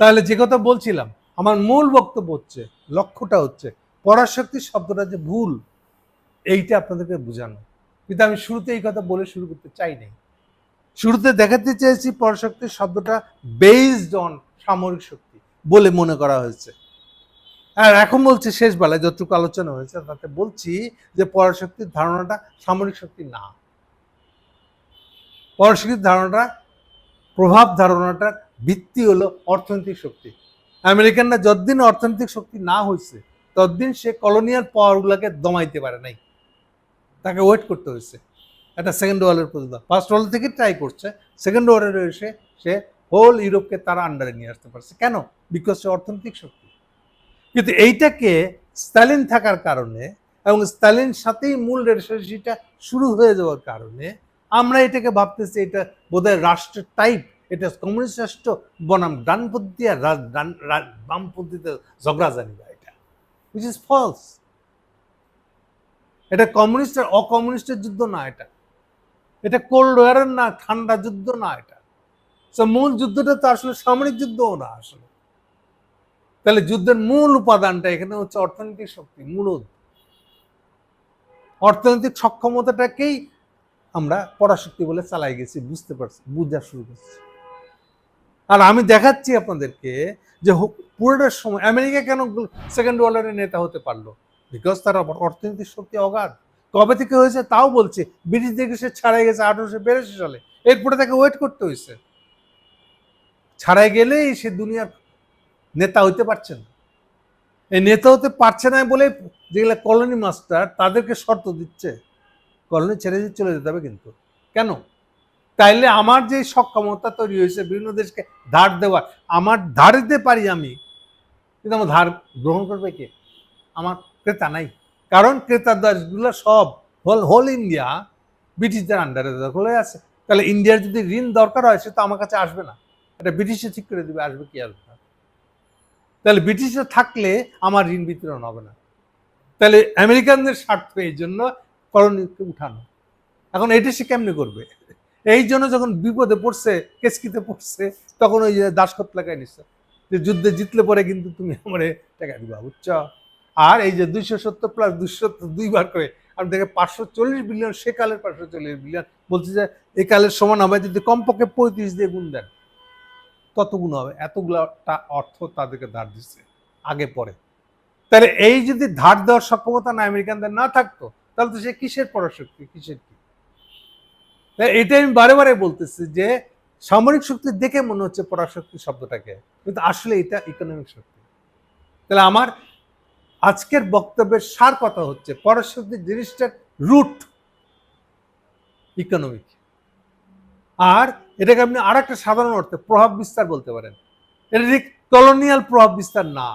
তাহলে যে কথা বলছিলাম, আমার মূল বক্তব্য হচ্ছে, লক্ষ্যটা হচ্ছে পরাশক্তি শব্দটা যে ভুল, এইটা আপনাদেরকে বোঝানো। কিন্তু আমি শুরুতে এই কথা বলে শুরু করতে চাই নাই। শুরুতে দেখাতে চেয়েছি পরাশক্তি শব্দটা বেসড অন সামরিক শক্তি বলে মনে করা হয়েছে। আর এখন বলছি শেষ বেলায় যতটুকু আলোচনা হয়েছে, তাতে বলছি যে পরাশক্তির ধারণাটা সামরিক শক্তি না। পরাশক্তির ধারণাটা, প্রভাব ধারণাটার ভিত্তি হলো অর্থনৈতিক শক্তি। আমেরিকানরা যতদিন অর্থনৈতিক শক্তি না হয়েছে ততদিন সে কলোনিয়াল পাওয়ারগুলোকে দমাইতে পারে নাই। তাকে ওয়েট করতে হয়েছে একটা সেকেন্ড ওয়ার্ল্ডের পর্যন্ত ফার্স্ট ওয়ার্ল্ড থেকে ট্রাই করছে সেকেন্ড ওয়ার্ল্ডে এসে সে হোল ইউরোপকে তারা আন্ডারে নিয়ে আসতে পারছে। কেন? বিকজ সে অর্থনৈতিক শক্তি। কিন্তু এইটাকে স্টালিন থাকার কারণে এবং স্ট্যালিন সাথেই মূল রেশিটা শুরু হয়ে যাওয়ার কারণে আমরা এটাকে ভাবতেছি এটা বোধহয় রাষ্ট্রের টাইপ এটা কমিউনিস্ট রাষ্ট্র বনাম ডানপন্থী আর বামপন্থীতে ঝগড়া জানিবা এটা উইচ ইজ ফলস এটা কমিউনিস্ট আর অকমিউনিস্টের যুদ্ধ না এটা। এটা কোল্ড ওয়ারের না, ঠান্ডা যুদ্ধ না এটা। মূল যুদ্ধটা তো আসলে সামরিক যুদ্ধও না আসলে। তাহলে যুদ্ধের মূল উপাদানটা এখানে হচ্ছে অর্থনৈতিক শক্তি মূলত অর্থনৈতিক সক্ষমতাটাকেই আমরা পরাশক্তি বলে চালাই গেছি, বুঝতে পারছি, বুঝা শুরু করছি। আর আমি দেখাচ্ছি আপনাদেরকে যে পুরোটার সময়, আমেরিকা কেন সেকেন্ড ওয়ার্ল্ডের নেতা হতে পারল? বিকজ তার অর- অর্থনৈতিক শক্তি অগাধ। কবে থেকে হয়েছে তাও বলছে, ব্রিটিশ থেকে সে ছাড়াই গেছে আঠারোশো বিরাশি সালে। এরপরে তাকে ওয়েট করতে হয়েছে। ছাড়াই গেলেই সে দুনিয়ার নেতা হইতে পারছে না। এই নেতা হতে পারছে না বলে যেগুলো কলোনি মাস্টার তাদেরকে শর্ত দিচ্ছে। কলোনি ছেড়ে দিয়ে চলে যেতে হবে কিন্তু। কেন? তাইলে আমার যে সক্ষমতা তৈরি হয়েছে, বিভিন্ন দেশকে ধার দেওয়ার, আমার ধার দিতে পারি আমি, কিন্তু আমার ধার গ্রহণ করবে কে? আমার ক্রেতা নাই। কারণ ক্রেতার দেশগুলো সব হোল হোল ইন্ডিয়া ব্রিটিশদের আন্ডারে দখল আছে। তাহলে ইন্ডিয়ার যদি ঋণ দরকার হয়, সে তো আমার কাছে আসবে না। এটা ব্রিটিশে ঠিক করে দেবে, আসবে কি আসবে না। তাহলে ব্রিটিশে থাকলে আমার ঋণ বিতরণ হবে না। তাহলে আমেরিকানদের স্বার্থ এই জন্য করণীয়কে উঠানো। এখন এটা সে কেমনে করবে? এই জন্য যখন বিপদে পড়ছে কেসকিতে পড়ছে, তখন ওই যে দাসকত লাগাই নিচ্ছে যে যুদ্ধে জিতলে পরে কিন্তু তুমি আমার টাকা দিবা, বুঝছ? আর এই যে দুইশো সত্তর প্লাস দুইশো দুইবার করে, আমি দেখে পাঁচশো চল্লিশ বিলিয়ন সে কালের পাঁচশো চল্লিশ বিলিয়ন বলছে যে এই কালের সমান হবে যদি কমপক্ষে পঁয়ত্রিশ দিয়ে গুণ দেন। কত গুণ হবে। এতগুলা অর্থ তাদেরকে ধার দিচ্ছে, আগে পরে। তাহলে এই যদি ধার দেওয়ার সক্ষমতা না আমেরিকানদের না থাকতো, তাহলে তো সে কিসের পরাশক্তি, কিসের কি? এটা আমি বারে বারে বলতেছি যে সামরিক শক্তি দেখে মনে হচ্ছে পরাশক্তি শব্দটাকে। কিন্তু আসলে এটা ইকোনমিক শক্তি। তাহলে আমার আজকের বক্তব্যের সার কথা হচ্ছে পরাশক্তি জিনিসটার রুট ইকোনমিক আর এটাকে আপনি আর একটা সাধারণ অর্থে প্রভাব বিস্তার বলতে পারেন। এটা ঠিক কলোনিয়াল প্রভাব বিস্তার না।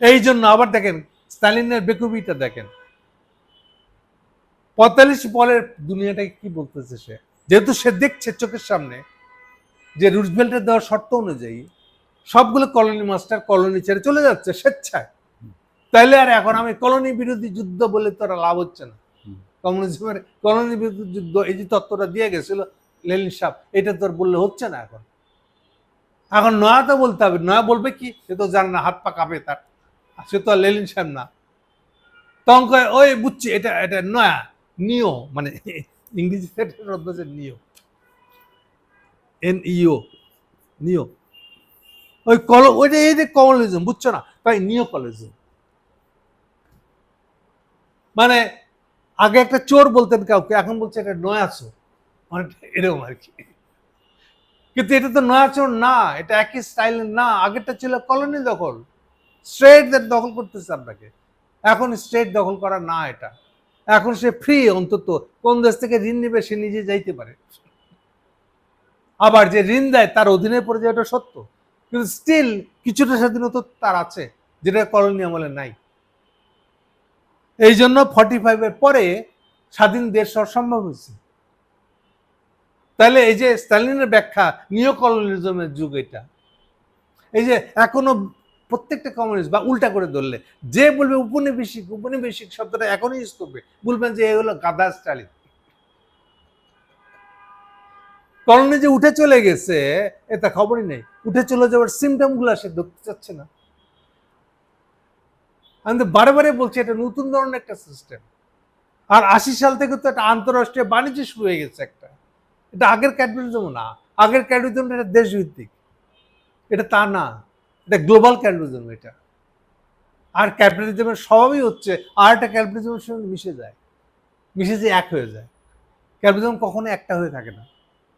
এই জন্য আবার দেখেন স্টালিনের বেকুবিটা দেখেন। পঁয়তাল্লিশ পরের দুনিয়াটাকে কি বলতেছে সে? যেহেতু সে দেখছে চোখের সামনে যে রুজবেল্টের দেওয়ার শর্ত অনুযায়ী সবগুলো কলোনি মাস্টার কলোনি ছেড়ে চলে যাচ্ছে স্বেচ্ছায়। তাইলে আর এখন আমি কলোনি বিরোধী যুদ্ধ বলে তো লাভ হচ্ছে না। কমিউনিজমের কলোনি বিরোধী যুদ্ধ এই যে তত্ত্বটা দিয়ে গেছিল লেলিন সাহেব এটা তোর বললে হচ্ছে না এখন। এখন নয়া তো বলতে হবে নয়া বলবে কি? সে তো জানে না হাত পা কাঁপে তার। সে তো আর লেলিন সাহেব না। তখন ওই বুঝছি এটা এটা নয়া। নিও মানে এটার অর্থ হচ্ছে নিও। এন ইও নিও। ওই কল ওইটা এই যে কমলিজম বুঝছ না? তাই নিও কলেজম মানে আগে একটা চোর বলতেন কাউকে, এখন বলছে এটা নয়া চোর। মানে এরকম আর কি। কিন্তু এটা তো নয়া চোর না, এটা একই স্টাইল না। আগেরটা ছিল কলোনি দখল। স্ট্রেট দখল করতেছে আপনাকে। এখন স্ট্রেট দখল করা না এটা। এখন সে ফ্রি অন্তত, কোন দেশ থেকে ঋণ নেবে সে নিজে যাইতে পারে। আবার যে ঋণ দেয়, তার অধীনে পড়ে যায় এটা সত্য। কিন্তু স্টিল কিছুটা স্বাধীনতা তার আছে, যেটা কলোনি আমলে নাই। এই জন্য ফর্টি ফাইভের পরে স্বাধীন দেশ হওয়া সম্ভব হয়েছে। তাহলে এই যে স্টালিনের ব্যাখ্যা নিও কলোনিজমের যুগ এটা। এই যে এখনও প্রত্যেকটা কমিউনিস্ট বা উল্টা করে ধরলে। যে বলবে উপনিবেশিক উপনিবেশিক শব্দটা এখনই ইউজ করবে বলবেন যে এ হলো গাদা স্টালিন। কলোনি যে উঠে চলে গেছে এটা খবরই নেই। উঠে চলে যাওয়ার সিমটমগুলো সে দেখতে চাচ্ছে না। আমি তো বারে বারে বলছি, এটা নতুন ধরনের একটা সিস্টেম আর আশি সাল থেকে তো একটা আন্তঃরাষ্ট্রীয় বাণিজ্য শুরু হয়ে গেছে একটা। এটা আগের ক্যাপিটালিজম না। আগের ক্যাপিটালিজম এটা দেশভিত্তিক। এটা তা না। এটা গ্লোবাল ক্যাপিটালিজম এটা। আর ক্যাপিটালিজমের স্বভাবই হচ্ছে, আর একটা ক্যাপিটালিজমের সঙ্গে মিশে যায়। মিশে যে এক হয়ে যায়। ক্যাপিটালিজম কখনো একটা হয়ে থাকে না।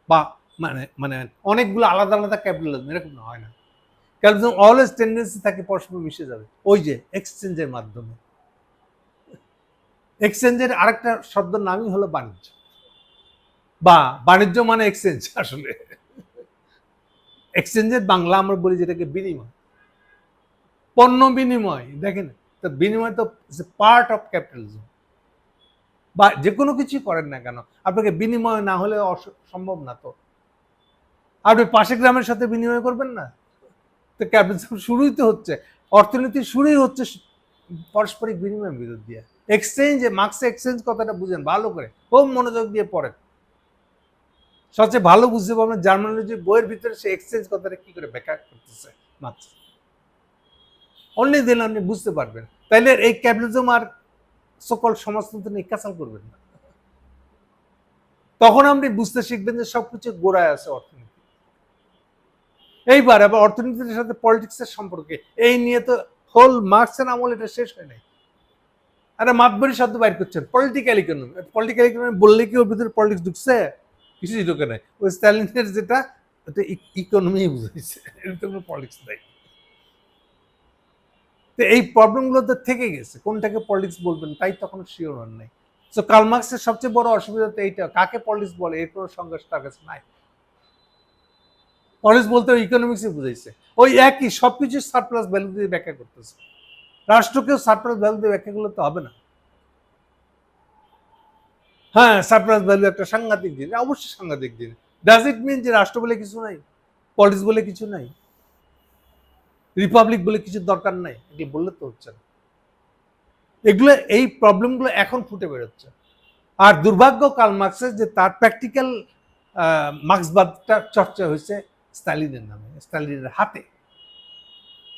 বা মানে মানে অনেকগুলো আলাদা আলাদা ক্যাপিটালিজম এরকম হয় না। ক্যাপিটালিজম অলওয়েজ টেন্ডেন্সি থাকে পরস্পর মিশে যাবে। ওই যে এক্সচেঞ্জের মাধ্যমে। এক্সচেঞ্জের আরেকটা শব্দের নামই হলো বাণিজ্য। বা বাণিজ্য মানে এক্সচেঞ্জ আসলে। এক্সচেঞ্জের বাংলা আমরা বলি যেটাকে বিনিময়। পণ্য বিনিময়, দেখেন, তো বিনিময় তো পার্ট অফ ক্যাপিটালিজম বা যে কোনো কিছুই করেন না কেন, আপনাকে বিনিময় না হলে সম্ভব না তো। আপনি পাশে গ্রামের সাথে বিনিময় করবেন না? তো ক্যাপিটালিজম শুরুই তো হচ্ছে, অর্থনীতি শুরুই হচ্ছে পারস্পরিক বিনিময়ের বিরোধ দিয়ে। এক্সচেঞ্জ মার্কসে এক্সচেঞ্জ কথাটা বুঝেন, ভালো করে, খুব মনোযোগ দিয়ে পড়েন। সবচেয়ে ভালো বুঝতে পারবেন জার্মানোলজি বইয়ের ভিতরে সে এক্সচেঞ্জ কথাটা কি করে ব্যাখ্যা করতেছে মার্কস অনলি দিন আপনি বুঝতে পারবেন। তাইলে এই ক্যাপিটালিজম আর সকল সমাজতন্ত্র নিয়ে কাঁচাল করবেন না। তখন আপনি বুঝতে শিখবেন যে সবকিছু গোড়ায় আছে অর্থনীতি। এইবার আবার অর্থনীতির সাথে পলিটিক্সের সম্পর্কে, এই নিয়ে তো হোল মার্কসের আমল এটা শেষ হয় নাই। আরে মাতবরি শব্দ বাইর করছেন পলিটিক্যাল ইকোনমি পলিটিক্যাল ইকোনমি বললে কি ওর ভিতরে পলিটিক্স ঢুকছে? কিছুই ঢুকে নাই। ওই স্ট্যালিনের যেটা, ওটা ইকোনমি বুঝেছে তো কোনো পলিটিক্স নাই। তো এই প্রবলেমগুলো তো থেকে গেছে। কোনটাকে পলিটিক্স বলবেন, তাই তখন শিওর হন নাই। সো কালমার্ক্সের সবচেয়ে বড় অসুবিধা তো এইটা, কাকে পলিটিক্স বলে? এর কোনো সংঘর্ষ তার কাছে নাই। পলিটিক্স বলতে ইকোনমিক্সই বুঝাইছে। ওই একই, সবকিছু সারপ্লাস ভ্যালু দিয়ে ব্যাখ্যা করতেছে। রাষ্ট্রকেও সারপ্লাস ভ্যালু দিয়ে ব্যাখ্যা করলে তো হবে না। হ্যাঁ সারপ্লাস ভ্যালু একটা সাংঘাতিক জিনিস, অবশ্যই সাংঘাতিক জিনিস। ডাজ ইট মিন যে রাষ্ট্র বলে কিছু নাই? পলিটিক্স বলে কিছু নাই? রিপাবলিক বলে কিছু দরকার নাই। এটি বললে তো হচ্ছে না। এগুলো, এই প্রবলেমগুলো এখন ফুটে বেরোচ্ছে। আর দুর্ভাগ্য কাল মার্কসের যে তার প্র্যাকটিক্যাল মার্ক্সবাদটা চর্চা হয়েছে স্টালিনের নামে স্টালিনের হাতে।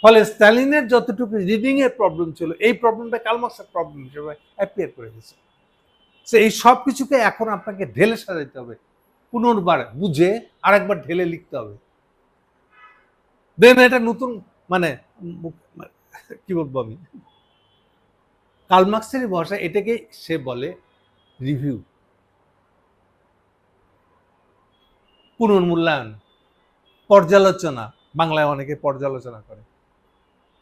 ফলে স্টালিনের যতটুকু রিডিং এর প্রবলেম ছিল, এই প্রবলেমটা কাল মার্কসের প্রবলেম হিসেবে অ্যাপিয়ার করে গেছে সে এই সব কিছুকে এখন আপনাকে ঢেলে সাজাইতে হবে। পুনর্বার বুঝে আরেকবার ঢেলে লিখতে হবে। দেন এটা নতুন মানে কি বলব আমি? কালমার্ক্সের ভাষা এটাকে সে বলে রিভিউ পুনর্মূল্যায়ন, পর্যালোচনা। বাংলায় অনেকে পর্যালোচনা করে।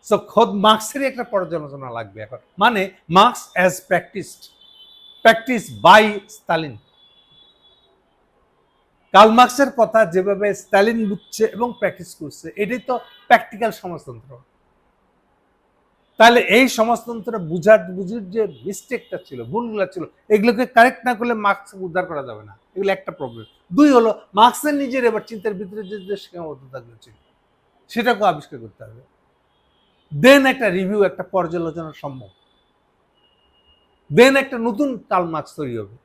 সো খোদ মার্কসেরই একটা পর্যালোচনা লাগবে এখন। মানে Marx as practised practice by Stalin Karl মার্কসের কথা যেভাবে স্ট্যালিন বুঝছে এবং প্র্যাকটিস করছে, এটাই তো প্র্যাকটিক্যাল সমাজতন্ত্র। তাহলে এই সমাজতন্ত্র বুঝার, বুঝির যে মিস্টেকটা ছিল, ভুলগুলো ছিল, এগুলোকে কারেক্ট না করলে মার্কস উদ্ধার করা যাবে না। এগুলো একটা প্রবলেম দুই হলো, মার্কসের নিজের এবার চিন্তার ভিতরে যে যে সীমাবদ্ধতাগুলো ছিল, সেটাকেও আবিষ্কার করতে হবে। দেন একটা রিভিউ একটা পর্যালোচনা সম্ভব। দেন একটা নতুন কাল মার্কস তৈরি হবে।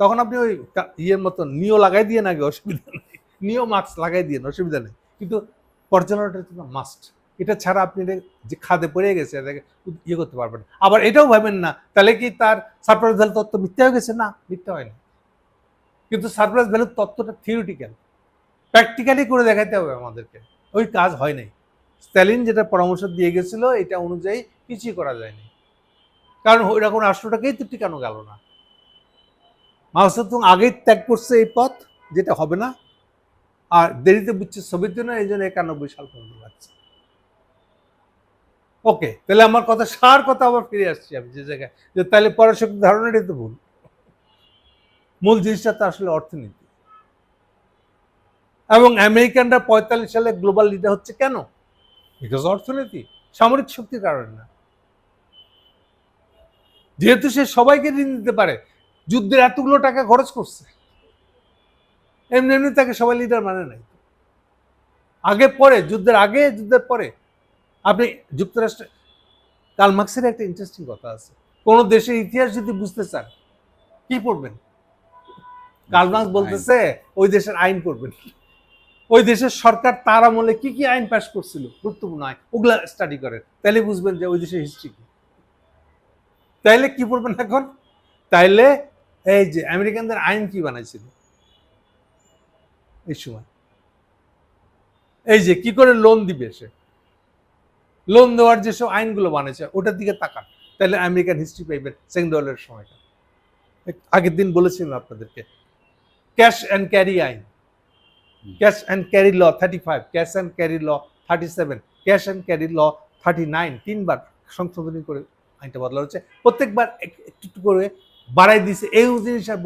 তখন আপনি ওই ইয়ের মতো নিও লাগাই দিয়ে না অসুবিধা নেই? নিও মাস্ক লাগাই দিয়ে অসুবিধা নেই। কিন্তু পর্যালোচনাটা মাস্ট এটা ছাড়া আপনি যে খাদে পড়ে গেছে এটাকে ইয়ে করতে পারবেন আবার এটাও ভাবেন না, তাহলে কি তার সারপ্রাইজ ভ্যালু তত্ত্ব মিথ্যা হয়ে গেছে? না, মিথ্যা হয়নি। কিন্তু সারপ্রাইজ ভ্যালুর তত্ত্বটা থিওরিটিক্যাল প্র্যাকটিক্যালি করে দেখাতে হবে আমাদেরকে। ওই কাজ হয় নাই। স্ট্যালিন যেটা পরামর্শ দিয়ে গেছিল, এটা অনুযায়ী কিছুই করা যায়নি। কারণ ওইরকম রাষ্ট্রটাকেই তো টিকানো গেল না। মাওসেতুং আগেই ত্যাগ করছে এই পথ, যেটা হবে না। আর দেরিতে বুঝছে সোভিয়েত ইউনিয়ন এই জন্য একানব্বই সাল পর্যন্ত লাগছে। ওকে, তাহলে আমার কথা, সার কথা আবার ফিরে আসছি আমি যে জায়গায়। যে তাহলে পরাশক্তি ধারণাটাই তো ভুল। মূল জিনিসটা তো আসলে অর্থনীতি। এবং আমেরিকানরা পঁয়তাল্লিশ সালে গ্লোবাল লিডার হচ্ছে কেন? বিকজ অর্থনীতি, সামরিক শক্তির কারণে না। যেহেতু সে সবাইকে ঋণ দিতে পারে যুদ্ধের এতগুলো টাকা খরচ করছে। এমনি এমনি তাকে সবাই লিডার মানে নাই। আগে পরে যুদ্ধের আগে যুদ্ধের পরে। আপনি যুক্তরাষ্ট্রে কাল মার্ক্সের একটা ইন্টারেস্টিং কথা আছে। কোন দেশের ইতিহাস যদি বুঝতে চান কি পড়বেন? কাল মার্ক্স বলতেছে ওই দেশের আইন পড়বেন। ওই দেশের সরকার তার আমলে কি কি আইন পাস করছিল? গুরুত্বপূর্ণ আইন। ওগুলা স্টাডি করেন। তাইলে বুঝবেন যে ওই দেশের হিস্ট্রি কি। তাইলে কি পড়বেন এখন? তাইলে এই যে আমেরিকানদের আইন কি বানাইছিল? এই সময়। এই যে কি করে লোন দিবে সে? লোন দেওয়ার যেসব আইনগুলো বানিয়েছে ওটার দিকে তাকান। তাহলে আমেরিকান হিস্ট্রি পাইবেন সেকেন্ড ওয়ার্ল্ডের সময়টা। আগের দিন বলেছিলাম আপনাদেরকে ক্যাশ অ্যান্ড ক্যারি আইন। Cash and carry law thirty five cash and carry law thirty seven cash and carry law thirty nine তিনবার সংশোধনী করে আইনটা বদলা হচ্ছে প্রত্যেকবার একটু একটু করে বাড়াই দিয়েছে এই জিনিস আর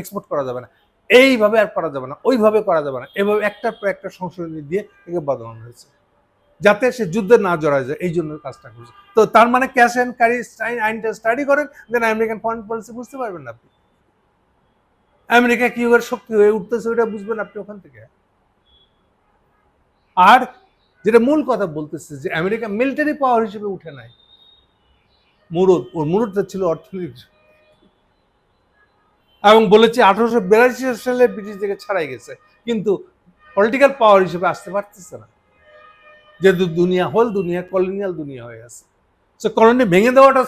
এক্সপোর্ট করা যাবে না। এইভাবে আর করা যাবে না, ওইভাবে করা যাবে না। এভাবে একটার পর একটা সংশোধনী দিয়ে একে বদলানো হয়েছে। যাতে সে যুদ্ধে না জড়ায় যায়, এই জন্য কাজটা করছে। তো তার মানে ক্যাশ অ্যান্ড ক্যারি আইনটা স্টাডি করেন দেন আমেরিকান ফরেন পলিসি বুঝতে পারবেন না আপনি। আমেরিকা কি করে শক্তি হয়ে উঠতেছে ওইটা বুঝবেন আপনি ওখান থেকে। আর যেটা মূল কথা বলতেছে যে আমেরিকা মিলিটারি পাওয়ার হিসেবে উঠে নাই। মুরুদ, ওর মুরুদটা ছিল অর্থনীতি এবং বলেছে আঠারোশো বিরাশি সালে ব্রিটিশদেরকে ছাড়াই গেছে। কিন্তু পলিটিক্যাল পাওয়ার হিসেবে আসতে পারতেছে না। যেহেতু দুনিয়া হোল, দুনিয়া কলোনিয়াল দুনিয়া হয়ে গেছে। সো কলোনি ভেঙে দেওয়াটা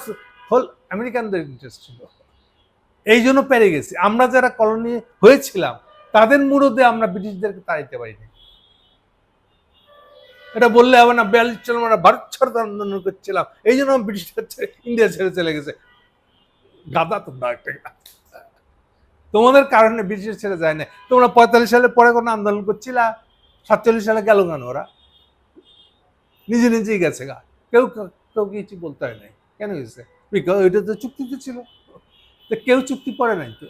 হোল আমেরিকানদের ইন্টারেস্ট ছিল। এই জন্য পেরে গেছি। আমরা যারা কলোনি হয়েছিলাম, তাদের মুরুদে আমরা ব্রিটিশদেরকে তাড়াইতে পারিনি। এটা বললে হবে না, বিয়াল্লিশ সালে আমরা ভারত ছাড়তে আন্দোলন করছিলাম। এই জন্য ব্রিটিশরা ইন্ডিয়া ছেড়ে চলে গেছে। গাদা তোমরা একটা তোমাদের কারণে ব্রিটিশ ছেড়ে যায় না তোমরা পঁয়তাল্লিশ সালে পরে কোনো আন্দোলন করছিলা? সাতচল্লিশ সালে গেল কেন ওরা? নিজে নিজেই গেছে গা। কেউ কেউ কিছু বলতে হয় নাই। কেন গেছে? বিকজ ওইটা তো চুক্তিতে ছিল। তো কেউ চুক্তি পড়ে নাই তো।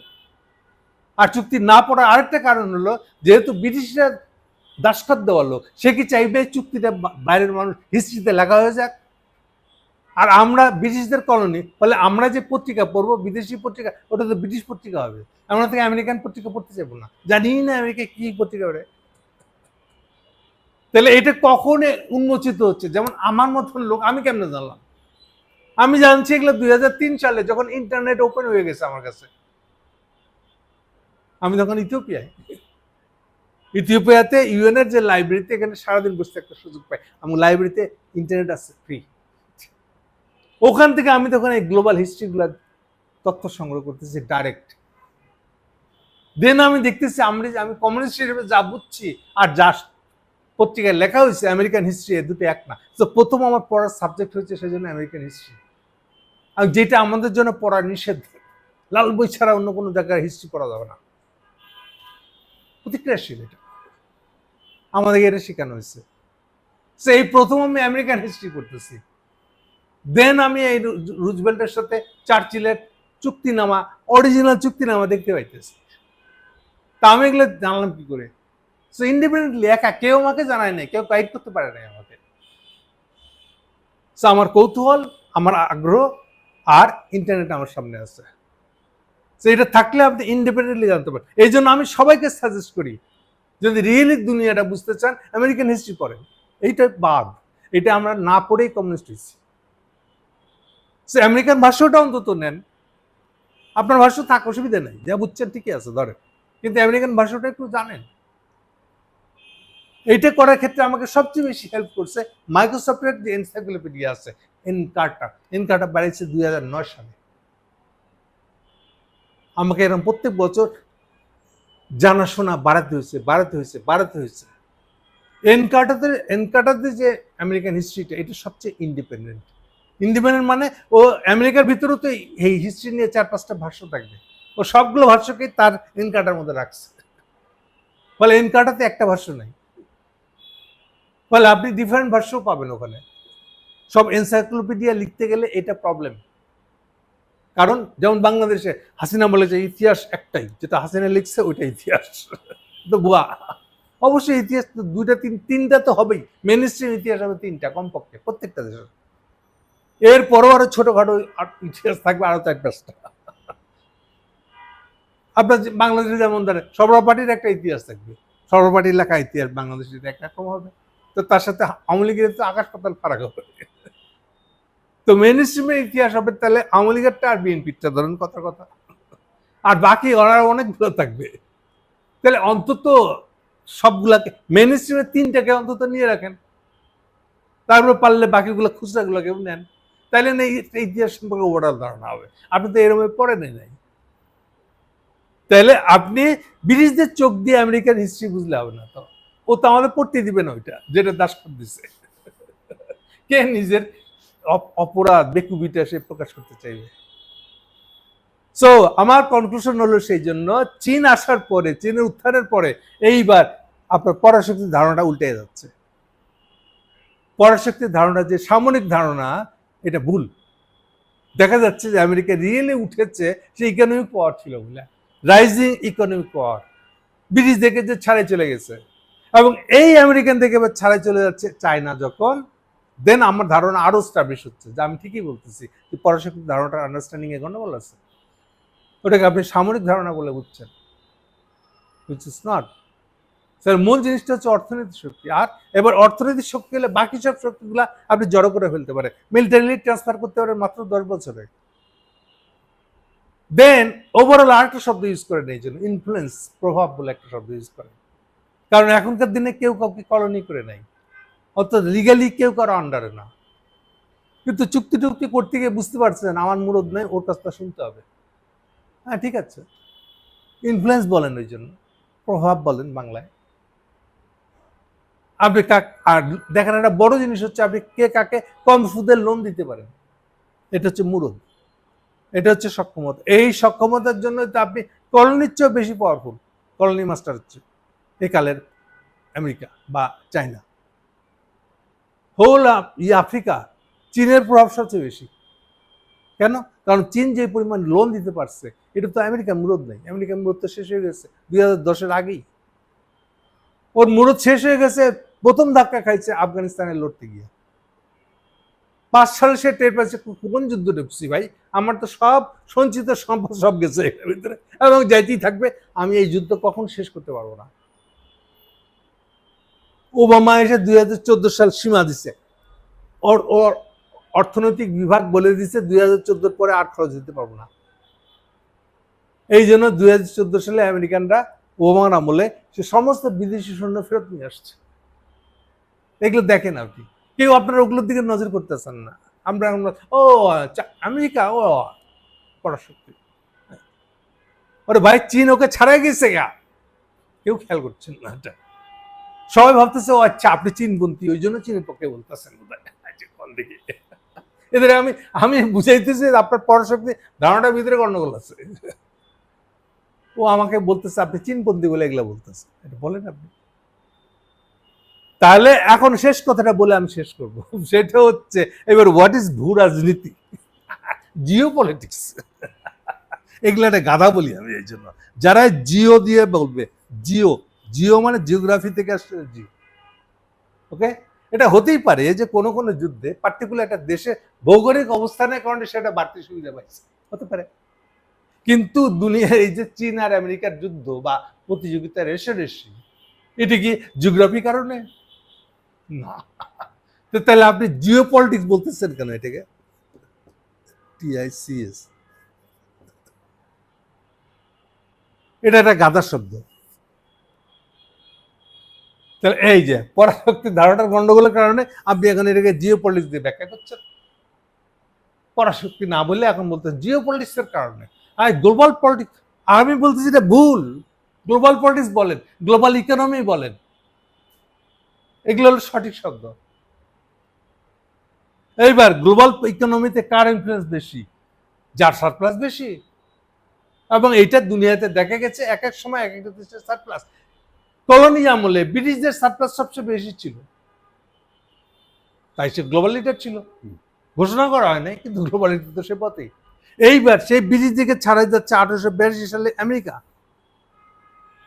আর চুক্তি না পড়ার আরেকটা কারণ হলো, যেহেতু ব্রিটিশরা দাসখত দেওয়ার লোক, সে কি চাইবে? চুক্তিটা বাইরের মানুষ হিস্ট্রিতে লেখা হয়ে যাক। আর আমরা ব্রিটিশদের কলোনি, ফলে আমরা যে পত্রিকা পড়ব, বিদেশি পত্রিকা, ওটা তো ব্রিটিশ পত্রিকা হবে। আমরা থেকে আমেরিকান পত্রিকা পড়তে যাব না। জানি না আমেরিকা কি পত্রিকা ওরে তাহলে এটা কখন উন্মোচিত হচ্ছে? যেমন আমার মতন লোক, আমি কেমনে জানলাম? আমি জানছি এগুলো দুই হাজার তিন সালে যখন ইন্টারনেট ওপেন হয়ে গেছে আমার কাছে। আমি তখন ইথিওপিয়ায়। ইথিওপিয়াতে ইউএনের যে লাইব্রেরিতে এখানে সারাদিন বসতে একটা সুযোগ পাই। আমার লাইব্রেরিতে ইন্টারনেট আছে ফ্রি ওখান থেকে আমি তখন এই গ্লোবাল হিস্ট্রিগুলো তথ্য সংগ্রহ করতেছি ডাইরেক্ট দেন আমি দেখতেছি আমি আমি কমিউনিস্ট হিসেবে যা বুঝছি আর যা পত্রিকায় লেখা হয়েছে আমেরিকান হিস্ট্রি এ দুটো এক না। তো প্রথম আমার পড়ার সাবজেক্ট হয়েছে সেই জন্য আমেরিকান হিস্ট্রি আর যেটা আমাদের জন্য পড়া নিষেধ, লাল বই ছাড়া অন্য কোনো জায়গায় হিস্ট্রি পড়া যাবে না। প্রতিক্রিয়াশীল এটা। আমাদেরকে এটা শেখানো হয়েছে। এই প্রথম আমি আমেরিকান হিস্ট্রি করতেছি দেন আমি এই রুজ- রুজভেল্টের সাথে চার্চিলের চুক্তিনামা অরিজিনাল চুক্তিনামা দেখতে পাইতেছি। তা আমি এগুলো জানলাম কি করে? সো ইন্ডিপেন্ডেন্টলি একা কেউ আমাকে জানায় নাই, কেউ গাইড করতে পারে নাই আমাকে। সো আমার কৌতূহল, আমার আগ্রহ আর ইন্টারনেট আমার সামনে আছে। সো এটা থাকলে আপনি ইন্ডিপেন্ডেন্টলি জানতে পারেন। এই জন্য আমি সবাইকে সাজেস্ট করি, যদি রিয়েলি দুনিয়াটা বুঝতে চান আমেরিকান হিস্ট্রি পড়েন। এইটা বাদ। এটা আমরা না পড়েই কমিউনিস্ট হয়েছি। আমেরিকান ভাষ্যটা অন্তত নেন। আপনার ভাষ্য থাক, অসুবিধা নেই। যা বুঝছেন ঠিকই আছে, ধরেন। কিন্তু আমেরিকান ভাষাটা একটু জানেন। এইটা করার ক্ষেত্রে আমাকে সবচেয়ে বেশি হেল্প করছে মাইক্রোসফটের যে এনসাইক্লোপিডিয়া আছে এনকার্টা এনকার্টা বাড়িয়েছে দুই হাজার নয় সালে। আমাকে এরকম প্রত্যেক বছর জানাশোনা বাড়াতে হয়েছে বাড়াতে হয়েছে বাড়াতে হয়েছে। এনকার্টাতে এনকার্টাতে যে আমেরিকান হিস্ট্রিটা এটা সবচেয়ে ইন্ডিপেন্ডেন্ট ইন্ডিপেন্ডেন্ট মানে ও আমেরিকার ভিতরেও তো এই হিস্ট্রি নিয়ে চার পাঁচটা ভাষ্য থাকবে। ও সবগুলো ভাষ্যকেই তার এনকার্টার মধ্যে রাখছে। ফলে এনকার্টাতে একটা ভাষ্য নাই। ফলে আপনি ডিফারেন্ট ভাষ্যও পাবেন ওখানে। সব এনসাইক্লোপিডিয়া লিখতে গেলে এটা প্রবলেম কারণ যেমন বাংলাদেশে হাসিনা বলেছে ইতিহাস একটাই, যেটা হাসিনা লিখছে ওইটা ইতিহাস। তো ভুয়া। অবশ্যই ইতিহাস তো দুইটা তিন, তিনটা তো হবেই। মেন স্ট্রিম ইতিহাস হবে তিনটা, কমপক্ষে, প্রত্যেকটা দেশের। এর পরও আরও ছোটখাটো ইতিহাস থাকবে, আরও চার পাঁচটা। আপনার বাংলাদেশে যেমন ধরেন সবরা পার্টির একটা ইতিহাস থাকবে। সবরা পার্টির লেখা ইতিহাস বাংলাদেশের একটা রকম হবে। তো তার সাথে আওয়ামী লীগের তো আকাশ পাতাল ফারাক হবে। তো মেন স্ট্রিমের ইতিহাস হবে, তাহলে আওয়ামী লীগেরটা আর বিএনপিটা ধরেন কথা কথা। আর বাকি ওরা অনেকগুলো থাকবে। তাহলে অন্তত সবগুলাকে মেন স্ট্রিমের তিনটাকে অন্তত নিয়ে রাখেন। তারপরে পারলে বাকিগুলো খুচরাগুলোকে নেন। তাইলে না এই ইতিহাস সম্পর্কে ওভারঅল ধারণা হবে। আপনি তো এরকম পড়ে নেই। তাহলে আপনি ব্রিটিশদের চোখ দিয়ে আমেরিকার হিস্ট্রি বুঝলে হবে না তো। ও তো আমাদের পড়তে দিবে না ওইটা, যেটা দাস করে দিছে। কে নিজের অপরাধ, বেকুবিটা সে প্রকাশ করতে চাইবে। সো আমার কনক্লুশন হলো সেই জন্য, চীন আসার পরে, চীনের উত্থানের পরে, এইবার আপনার পরাশক্তির ধারণাটা উল্টে যাচ্ছে। পরাশক্তির ধারণা যে সামরিক ধারণা এটা ভুল। দেখা যাচ্ছে যে আমেরিকা রিয়েলি উঠেছে সে ইকোনমিক পাওয়ার ছিল বলে। রাইজিং ইকোনমিক পাওয়ার ব্রিটিশ দেখে যে ছাড়ে চলে গেছে। এবং এই আমেরিকান থেকে এবার ছাড়ে চলে যাচ্ছে চায়না যখন। দেন আমার ধারণা আরও স্টাবলিশ হচ্ছে। যে আমি ঠিকই বলতেছি যে পরাশক্তির ধারণাটার আন্ডারস্ট্যান্ডিং এ গন্ডগোল আছে। ওটাকে আপনি সামরিক ধারণা বলে বুঝছেন। উইচ ইস নট স্যার, মূল জিনিসটা হচ্ছে অর্থনৈতিক শক্তি। আর এবার অর্থনৈতিক শক্তি হলে বাকি সব শক্তিগুলা আপনি জড়ো করে ফেলতে পারে মিলিটারিলি ট্রান্সফার করতে পারে মাত্র দশ বছরে। দেন ওভারঅল আরেকটা শব্দ ইউজ করেন এই জন্য। ইনফ্লুয়েন্স প্রভাব বলে একটা শব্দ ইউজ করেন। কারণ এখনকার দিনে কেউ কাউকে কলোনি করে নাই। অর্থাৎ লিগালি কেউ কারও আন্ডারে না। কিন্তু চুক্তি টুক্তি করতে গিয়ে বুঝতে পারছেন, আমার মুরদ নেই, ওর কাছটা শুনতে হবে। হ্যাঁ ঠিক আছে। ইনফ্লুয়েন্স বলেন ওই জন্য। প্রভাব বলেন বাংলায়। আপনি কাক, আর দেখেন একটা বড় জিনিস হচ্ছে আপনি কে কাকে কম সুদের লোন দিতে পারেন। এটা হচ্ছে মুরদ। এটা হচ্ছে সক্ষমতা। এই সক্ষমতার জন্য তো আপনি কলোনির চেয়েও বেশি পাওয়ারফুল কলোনি মাস্টার হচ্ছে এই কালের আমেরিকা বা চায়না। হোল ই আফ্রিকা চীনের প্রভাব সবচেয়ে বেশি। কেন? কারণ চীন যে পরিমাণ লোন দিতে পারছে, এটা তো আমেরিকার মুরদ নেই। আমেরিকার মুরদ তো শেষ হয়ে গেছে। দুই হাজার দশের আগেই। ওর মুরদ শেষ হয়ে গেছে প্রথম ধাক্কা খাইছে আফগানিস্তানে লড়তে গিয়ে। পাঁচ সালে সে টের পাইছে কোন যুদ্ধ ঢুকছি ভাই? আমার তো সব সঞ্চিত সম্পদ সব গেছে ভিতরে। এবং যাইতেই থাকবে, আমি এই যুদ্ধ কখন শেষ করতে পারব না। ওবামা এসে দুই হাজার চোদ্দ সাল সীমা দিছে। ওর ওর অর্থনৈতিক বিভাগ বলে দিছে, দুই হাজার চোদ্দোর পরে আর খরচ দিতে পারব না। এই জন্য দুই হাজার চোদ্দ সালে আমেরিকানরা ওবামার আমলে সে সমস্ত বিদেশি সৈন্য ফেরত নিয়ে আসছে। এগুলো দেখেন আপনি কেউ আপনারা ওগুলোর দিকে নজর করতেছেন না। আমরা আমরা ও আচ্ছা, আমেরিকা ও পরাশক্তি। ওরে ভাই চীন ওকে ছাড়াই গেছে গা। কেউ খেয়াল করছেন না এটা। সবাই ভাবতেছে ও আচ্ছা আপনি চীনপন্থী ওই জন্য চীনের পক্ষে বলতেছেন। আচ্ছা, কোন দিকে? এদের আমি আমি বুঝাইতেছি আপনার পরাশক্তি ধারণাটার ভিতরে গণ্ডগোল আছে। ও আমাকে বলতেছে আপনি চীনপন্থী বলে এগুলো বলতেছে এটা বলেন আপনি। তাহলে এখন শেষ কথাটা বলে আমি শেষ করব। সেটা হচ্ছে এবার হোয়াট ইজ ভূ রাজনীতি? জিও পলিটিক্স এগুলো একটা গাধা বলি আমি এই জন্য। যারা জিও দিয়ে বলবে জিও জিও মানে জিওগ্রাফি থেকে আসছে জিও। ওকে এটা হতেই পারে যে কোনো কোনো যুদ্ধে পার্টিকুলার একটা দেশে ভৌগোলিক অবস্থানের কারণে সেটা বাড়তি সুবিধা পাইছে। হতে পারে। কিন্তু দুনিয়ার এই যে চীন আর আমেরিকার যুদ্ধ বা প্রতিযোগিতা রেশারেশি এটি কি জিওগ্রাফি কারণে? না। তো তাহলে আপনি জিও পলিটিক্স বলতেছেন কেন এটাকে? টিআইসিএস এটা একটা গাদার শব্দ। তাহলে এই যে পরাশক্তির ধারণার গন্ডগোলের কারণে আপনি এখন এটাকে জিও পলিটিক্স দিয়ে ব্যাখ্যা করছেন। পরাশক্তি না বললে এখন বলতেন জিও পলিটিক্সের কারণে। আর গ্লোবাল পলিটিক্স আমি বলতেছি এটা ভুল। গ্লোবাল পলিটিক্স বলেন গ্লোবাল ইকোনমি বলেন। এগুলো হলো সঠিক শব্দ। এইবার গ্লোবাল ইকোনমিতে কার ইনফ্লুয়েন্স বেশি? যার সারপ্লাস বেশি? এবং এইটা দুনিয়াতে দেখা গেছে এক এক সময় এক একটা দেশের সারপ্লাস কলোনি আমলে ব্রিটিশদের সারপ্লাস সবচেয়ে বেশি ছিল। তাই সে গ্লোবাল লিডার ছিল। ঘোষণা করা হয় নাই কিন্তু গ্লোবাল লিডার তো সে পথেই। এইবার সেই ব্রিটিশ দিকে ছাড়াই যাচ্ছে আঠারোশো বিরাশি সালে আমেরিকা।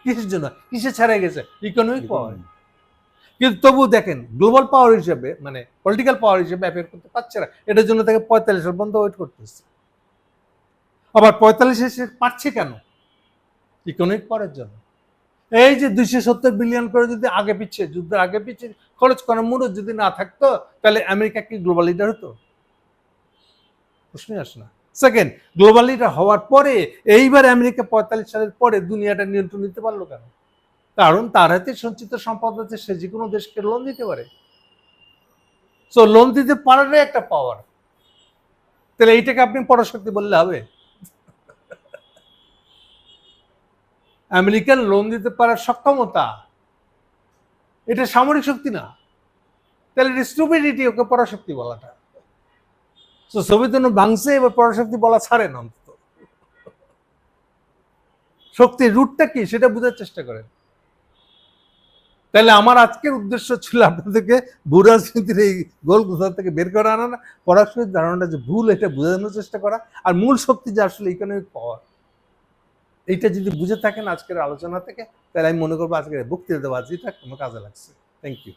কিসের জন্য? কিসে ছাড়াই গেছে? ইকোনমিক পাওয়ার কিন্তু তবু দেখেন গ্লোবাল পাওয়ার হিসেবে মানে পলিটিক্যাল পাওয়ার হিসেবে অ্যাপিয়ার করতে পারছে না। এটার জন্য তাকে পঁয়তাল্লিশ পর্যন্ত ওয়েট করতেছে। আবার পঁয়তাল্লিশে সে পারছে কেন? ইকোনমিক পাওয়ারের জন্য। এই যে দুইশো সত্তর বিলিয়ন করে যদি আগে পিছিয়ে, যুদ্ধের আগে পিছিয়ে খরচ করার মুরত যদি না থাকতো, তাহলে আমেরিকা কি গ্লোবাল লিডার হতো? প্রশ্নই আসে না। সেকেন্ড গ্লোবাল লিডার হওয়ার পরে, এইবার আমেরিকা পঁয়তাল্লিশ সালের পরে দুনিয়াটা নিয়ন্ত্রণ নিতে পারল কেন? কারণ তার হাতে সঞ্চিত সম্পদ আছে, সে যে কোনো দেশকে লোন দিতে পারে। সো লোন দিতে পারাটাই একটা পাওয়ার তাহলে এইটাকে আপনি পরাশক্তি বললে হবে? আমেরিকান লোন দিতে পারার সক্ষমতা, এটা সামরিক শক্তি না। তাহলে স্টুপিডিটি ওকে পরাশক্তি বলাটা। তো সোভিয়েত ইউনিয়ন ভাঙছে, এবার পরাশক্তি বলা ছাড়েন অন্তত। শক্তির রুটটা কি, সেটা বোঝার চেষ্টা করেন। তাহলে আমার আজকের উদ্দেশ্য ছিল আপনাদেরকে ভূ রাজনীতির এই গোল কোথা থেকে বের করে আনা না পড়াশোনার ধারণাটা যে ভুল, এটা বোঝানোর চেষ্টা করা, আর মূল শক্তি যে আসলে ইকোনমিক পাওয়ার এইটা যদি বুঝে থাকেন আজকের আলোচনা থেকে, তাহলে আমি মনে করব আজকের বক্তৃতা দেওয়া যেটা কোনো কাজে লাগছে। Thank you